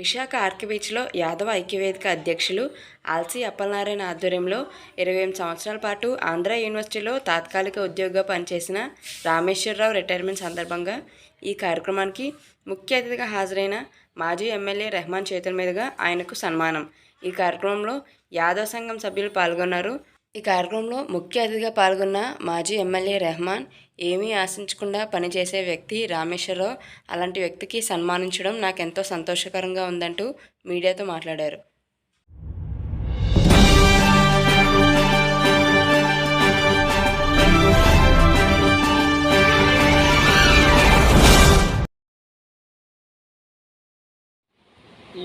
విశాఖ ఆర్కి బీచ్లో యాదవ ఐక్యవేదిక అధ్యక్షులు ఆల్సీ అప్పలనారాయణ ఆధ్వర్యంలో ఇరవై ఎనిమిది సంవత్సరాల పాటు ఆంధ్ర యూనివర్సిటీలో తాత్కాలిక ఉద్యోగిగా పనిచేసిన రామేశ్వరరావు రిటైర్మెంట్ సందర్భంగా ఈ కార్యక్రమానికి ముఖ్య అతిథిగా హాజరైన మాజీ ఎమ్మెల్యే రెహమాన్ చేతుల మీదుగా ఆయనకు సన్మానం. ఈ కార్యక్రమంలో యాదవ్ సంఘం సభ్యులు పాల్గొన్నారు. ఈ కార్యక్రమంలో ముఖ్య అతిథిగా పాల్గొన్న మాజీ ఎమ్మెల్యే రెహమాన్ ఏమీ ఆశించకుండా పనిచేసే వ్యక్తి రామేశ్వరరావు. అలాంటి వ్యక్తికి సన్మానించడం నాకెంతో సంతోషకరంగా ఉందంటూ మీడియాతో మాట్లాడారు.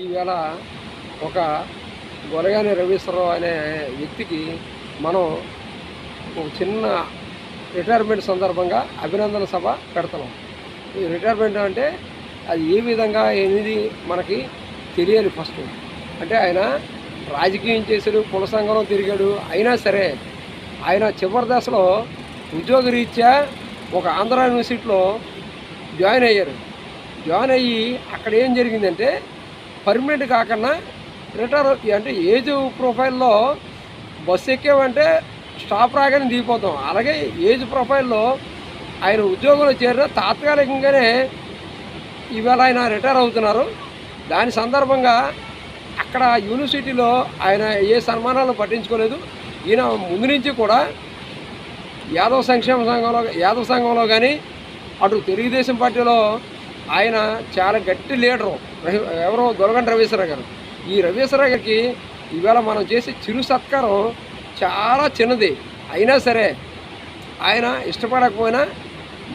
ఈవేళ ఒక గొలగాని రవీశ్వరరావు అనే వ్యక్తికి మనం ఒక చిన్న రిటైర్మెంట్ సందర్భంగా అభినందన సభ పెడతాం. ఈ రిటైర్మెంట్ అంటే అది ఏ విధంగా ఏది మనకి తెలియాలి ఫస్ట్. అంటే ఆయన రాజకీయం చేశాడు కుల సంఘంలో తిరిగాడు అయినా సరే ఆయన చివరి దశలో ఉద్యోగరీత్యా ఒక ఆంధ్ర యూనివర్సిటీలో జాయిన్ అయ్యారు. జాయిన్ అయ్యి అక్కడ ఏం జరిగిందంటే పర్మనెంట్ కాకుండా రిటైర్ అంటే ఏజ్ ప్రొఫైల్లో బస్సు ఎక్కామంటే స్టాప్ రాగానే దిగిపోతాం. అలాగే ఏజ్ ప్రొఫైల్లో ఆయన ఉద్యోగంలో చేరిన తాత్కాలికంగానే ఇవాళ ఆయన రిటైర్ అవుతున్నారు. దాని సందర్భంగా అక్కడ యూనివర్సిటీలో ఆయన ఏ సన్మానాలు పట్టించుకోలేదు. ఈయన ముందు నుంచి కూడా యాదవ సంక్షేమ సంఘంలో యాదవ సంఘంలో కానీ అటు తెలుగుదేశం పార్టీలో ఆయన చాలా గట్టి లీడరు. ఎవరో దొరగండి రవీశ్వర గారు. ఈ రవీశ్వర గారికి ఈవేళ మనం చేసే చిరు సత్కారం చాలా చిన్నది. అయినా సరే ఆయన ఇష్టపడకపోయినా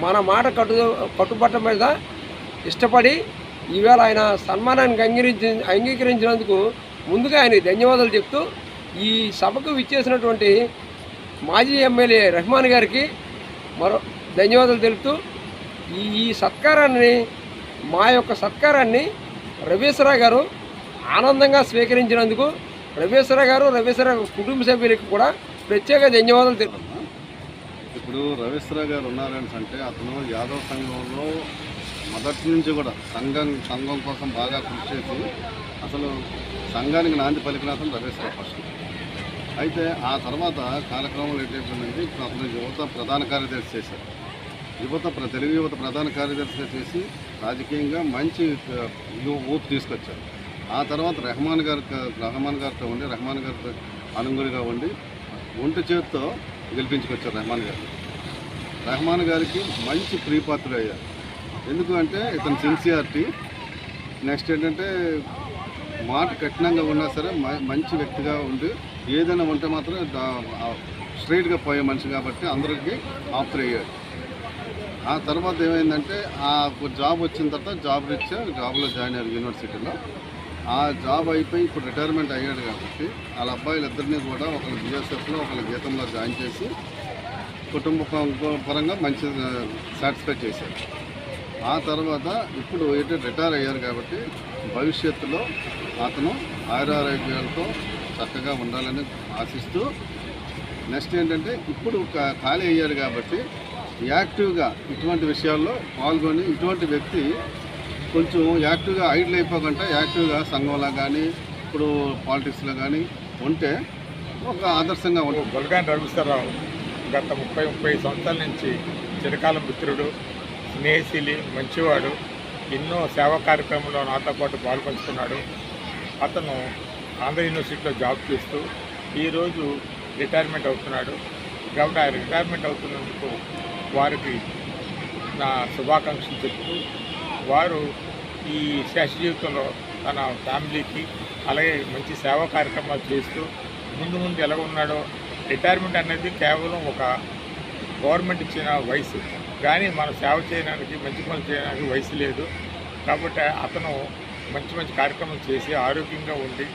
మన మాట కట్టు కట్టుబట్ట మీద ఇష్టపడి ఈవేళ ఆయన సన్మానానికి అంగీకరించి అంగీకరించినందుకు ముందుగా ఆయనకి ధన్యవాదాలు చెప్తూ ఈ సభకు విచ్చేసినటువంటి మాజీ ఎమ్మెల్యే రెహమాన్ గారికి మరో ధన్యవాదాలు తెలుపుతూ ఈ ఈ సత్కారాన్ని మా యొక్క సత్కారాన్ని రవీశ్వరరావు గారు ఆనందంగా స్వీకరించినందుకు రవీశ్వర గారు రవీశ్వర కుటుంబ సభ్యులకు కూడా ప్రత్యేక ధన్యవాదాలు తెలుపు ఇప్పుడు రవీశ్వర గారు ఉన్నారని అంటే అతను యాదవ్ సంఘంలో మొదటి నుంచి కూడా సంఘం సంఘం కోసం బాగా కృషి చేసి అసలు సంఘానికి నాంది పలికిన అతను రవీశ్వర ఫస్ట్. అయితే ఆ తర్వాత కాలక్రమంలో ఏంటంటే ఇప్పుడు అతను యువత ప్రధాన కార్యదర్శి చేశారు. యువత తెలుగు యువత ప్రధాన కార్యదర్శిగా చేసి రాజకీయంగా మంచి ఆ, ఊపు తీసుకొచ్చారు. ఆ తర్వాత రెహమాన్ గారి రెహమాన్ గారితో ఉండి రెహమాన్ గారితో అనుగుడిగా ఉండి ఒంటి చేతితో గెలిపించుకొచ్చారు రెహమాన్ గారు. రెహమాన్ గారికి మంచి ప్రియపాత్రులు అయ్యారు. ఎందుకంటే ఇతను ఇతని సిన్సియారిటీ నెక్స్ట్ ఏంటంటే మాట కఠినంగా ఉన్నా సరే మ- మంచి వ్యక్తిగా ఉండి ఏదైనా ఉంటే మాత్రం స్ట్రైట్గా పోయే మనిషి కాబట్టి అందరికీ ఆఫర్ అయ్యాడు. ఆ తర్వాత ఏమైందంటే ఆ జాబ్ వచ్చిన తర్వాత జాబ్ రీత్యా జాబ్లో జాయిన్ అయ్యారు యూనివర్సిటీలో. ఆ జాబ్ అయిపోయి ఇప్పుడు రిటైర్మెంట్ అయ్యాడు కాబట్టి వాళ్ళ అబ్బాయిలిద్దరినీ కూడా ఒకళ్ళు బిఎస్ఎఫ్లో ఒకళ్ళు గీతంలో జాయిన్ చేసి కుటుంబ పరంగా మంచి సాటిస్ఫై చేశారు. ఆ తర్వాత ఇప్పుడు ఏంటంటే రిటైర్ అయ్యారు కాబట్టి భవిష్యత్తులో అతను ఆయురారోగ్యాలతో చక్కగా ఉండాలని ఆశిస్తూ నెక్స్ట్ ఏంటంటే ఇప్పుడు ఖాళీ అయ్యారు కాబట్టి యాక్టివ్గా ఇటువంటి విషయాల్లో పాల్గొని ఇటువంటి వ్యక్తి కొంచెం యాక్టివ్గా ఐడిల్ అయిపోకుండా యాక్టివ్గా సంఘంలో కానీ ఇప్పుడు పాలిటిక్స్లో కానీ ఉంటే ఒక ఆదర్శంగా ఉంటుంది. గొలగాని రవిశ్వరరావు గత ముప్పై ముప్పై సంవత్సరాల నుంచి చిరకాల మిత్రుడు స్నేహితులి మంచివాడు ఎన్నో సేవా కార్యక్రమంలో నాతో పాటు పాల్పంచుకున్నాడు. అతను ఆంధ్ర యూనివర్సిటీలో జాబ్ చేస్తూ ఈరోజు రిటైర్మెంట్ అవుతున్నాడు. కాబట్టి ఆ రిటైర్మెంట్ అవుతున్నందుకు వారికి నా శుభాకాంక్షలు చెప్తూ వారు ఈ శేష జీవితంలో తన ఫ్యామిలీకి అలాగే మంచి సేవా కార్యక్రమాలు చేస్తూ ముందు ముందు ఎలా ఉన్నాడో రిటైర్మెంట్ అనేది కేవలం ఒక గవర్నమెంట్ ఇచ్చిన వయసు. కానీ మనం సేవ చేయడానికి మంచి పనులు చేయడానికి వయసు లేదు. కాబట్టి అతను మంచి మంచి కార్యక్రమాలు చేసి ఆరోగ్యంగా ఉండి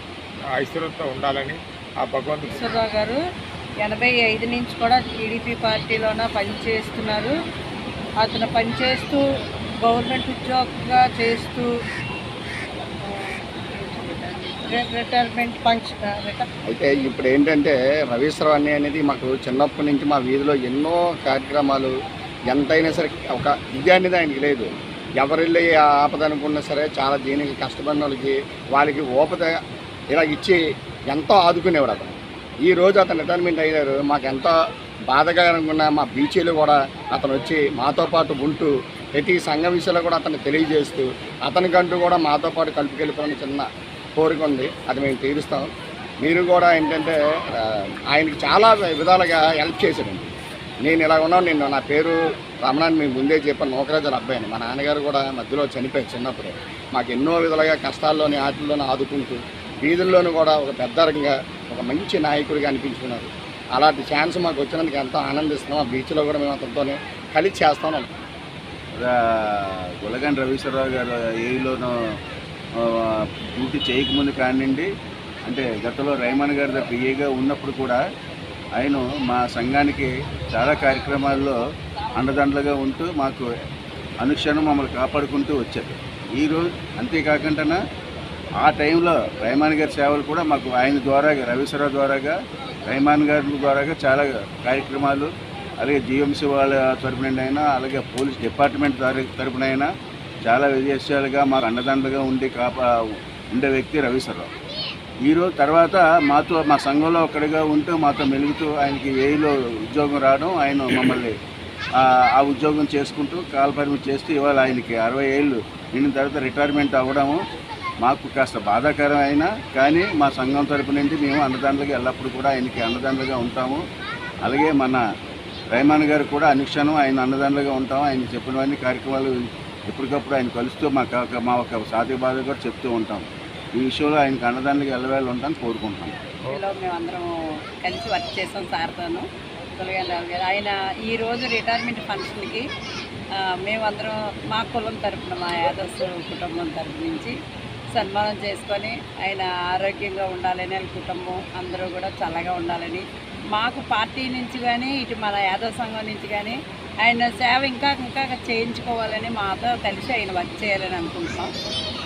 ఐశ్వర్యంతో ఉండాలని ఆ భగవంతుడు సుబ్బా గారు ఎనభై ఐదు నుంచి కూడా టీడీపీ పార్టీలోన పనిచేస్తున్నారు. అతను పనిచేస్తూ గవర్నమెంట్ ఉద్యోగంగా చేస్తూ రిటైర్మెంట్ అయితే ఇప్పుడు ఏంటంటే రవీశ్వరం అనేది మాకు చిన్నప్పటి నుంచి మా వీధిలో ఎన్నో కార్యక్రమాలు ఎంతైనా సరే ఒక ఇది అనేది ఆయనకి లేదు. ఎవరిల్లు ఆపద అనుకున్నా సరే చాలా దీనికి కష్టపడిన వాళ్ళకి వాళ్ళకి ఓపద ఇలా ఇచ్చి ఎంతో ఆదుకునేవాడు అతను. ఈ రోజు అతను రిటైర్మెంట్ అయ్యారు. మాకు ఎంతో బాధగా ఉన్న మా బీచీలు కూడా అతను వచ్చి మాతో పాటు ఉంటూ ప్రతి సంఘం విషయంలో కూడా అతను తెలియజేస్తూ అతనికంటూ కూడా మాతో పాటు కలుపుకెళ్ళిపోయిన చిన్న కోరిక ఉంది. అది మేము తీరుస్తాం. మీరు కూడా ఏంటంటే ఆయనకి చాలా విధాలుగా హెల్ప్ చేశాడండి నేను ఇలా ఉన్నాను నేను నా పేరు రమణాన్ని మీ ముందే చెప్పాను నౌకరాజుల అబ్బాయిని మా నాన్నగారు కూడా మధ్యలో చనిపోయారు చిన్నప్పుడు. మాకు ఎన్నో విధాలుగా కష్టాల్లోని ఆటల్లోని ఆదుకుంటూ వీధుల్లోనూ కూడా ఒక పెద్ద రకంగా ఒక మంచి నాయకుడిగా అనిపించుకున్నారు. అలాంటి ఛాన్స్ మాకు వచ్చినందుకు ఎంతో ఆనందిస్తున్నాం. ఆ బీచ్లో కూడా మేము అతనితోనే కలిసి చేస్తాం రా- రవీశ్వరరావు గారు ఏలోనూ డ్యూటీ చేయకముందు కానివ్వండి అంటే గతంలో రైమన్ గారి పిఏగా ఉన్నప్పుడు కూడా ఆయన మా సంఘానికి చాలా కార్యక్రమాల్లో అండదండలుగా ఉంటూ మాకు అనుక్షణం మమ్మల్ని కాపాడుకుంటూ వచ్చారు. ఈరోజు అంతేకాకుండా ఆ టైంలో రైమాన్ గారి సేవలు కూడా మాకు ఆయన ద్వారాగా రవీశ్వరరావు ద్వారాగా రైమాన్ గారి ద్వారాగా చాలా కార్యక్రమాలు అలాగే జిఎంసీ వాళ్ళ తరపున అయినా అలాగే పోలీస్ డిపార్ట్మెంట్ తరపున అయినా చాలా విదేశాలుగా మాకు అండదండలుగా ఉండి కాపా ఉండే వ్యక్తి రవీశ్వరరావు ఈరోజు తర్వాత మాతో మా సంఘంలో ఒక్కడిగా ఉంటూ మాతో మెలుగుతూ ఆయనకి ఏలో ఉద్యోగం రావడం ఆయన మమ్మల్ని ఆ ఉద్యోగం చేసుకుంటూ కాలపరిమితి చేస్తూ ఇవాళ ఆయనకి అరవై ఏళ్ళు నిండిన తర్వాత రిటైర్మెంట్ అవ్వడము మాకు కాస్త బాధాకరం అయినా కానీ మా సంఘం తరపు నుండి మేము అన్నదానులుగా ఎల్లప్పుడూ కూడా ఆయనకి అన్నదానులుగా ఉంటాము. అలాగే మన రైమాన్ గారు కూడా అనుక్షణం ఆయన అన్నదానులుగా ఉంటాం. ఆయన చెప్పినవన్నీ కార్యక్రమాలు ఎప్పటికప్పుడు ఆయన కలుస్తూ మా మా ఒక సాధక బాధ కూడా చెప్తూ ఉంటాం. ఈ విషయంలో ఆయనకు అన్నదానులుగా వెళ్ళవేళ ఉంటాను కోరుకుంటాం మేమందరం కలిసి వర్క్ చేసాం సార్తోను. ఆయన ఈ రోజు రిటైర్మెంట్ ఫంక్షన్కి మేమందరం మా కులం తరపున మా యాదవ్స్ కుటుంబం తరఫు నుంచి సన్మానం చేసుకొని ఆయన ఆరోగ్యంగా ఉండాలని వాళ్ళ కుటుంబం అందరూ కూడా చల్లగా ఉండాలని. మాకు పార్టీ నుంచి కానీ ఇటు మన యాదవ్ సంఘం నుంచి కానీ ఆయన సేవ ఇంకా ఇంకా చేయించుకోవాలని మాతో కలిసి ఆయన వర్క్ చేయాలని అనుకుంటున్నాం.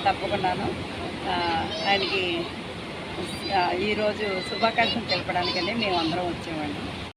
తప్పకుండాను ఆయనకి ఈరోజు శుభాకాంక్షలు తెలపడానికని మేము అందరం వచ్చామండి